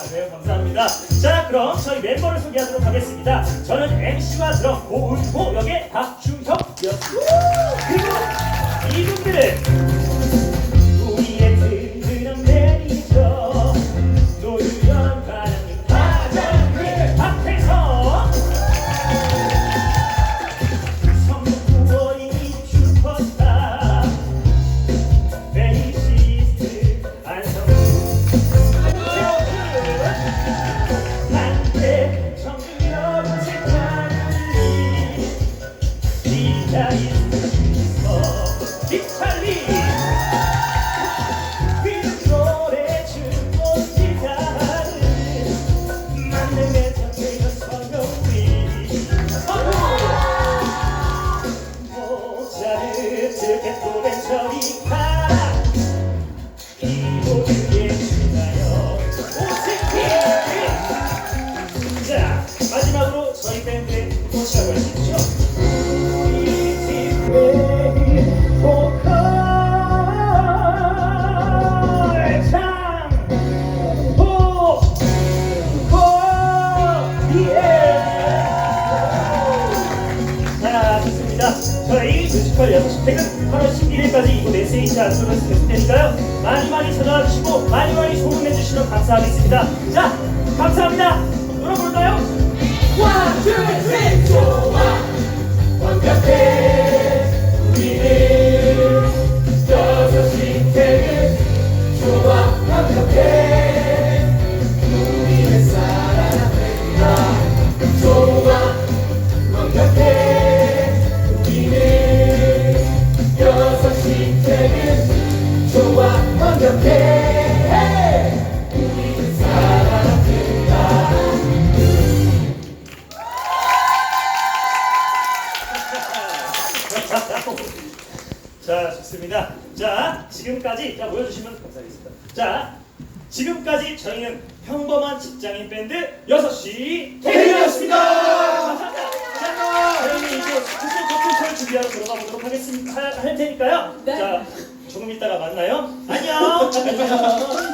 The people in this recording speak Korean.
가네요. 감사합니다. 자, 그럼 저희 멤버를 소개하도록 하겠습니다. 저는 MC와 드럼 고은호 역의 박주혁이었습니다. 그리고 이분들은 Pride. 있습니다. 저는 1, 2시부터 6시 퇴근, 8월 11일까지 이곳 SH 안쪽을 계속 되니까요. 많이 많이 전화 주시고, 많이 많이 소문해 주시면 감사하겠습니다. 자, 감사합니다. 물어볼까요? 1, 2, 3, 4! 자, 좋습니다. 자, 지금까지 자 모여주시면 감사하겠습니다. 자, 지금까지 저희는 평범한 직장인 밴드 6시 퇴근이었습니다. 감사합니다. 자, 저희는 이제 스페셜 커플쇼를 준비하러 들어가 보도록 하겠습니다. 할, 할 테니까요. 네. 자, 조금 이따가 만나요. 안녕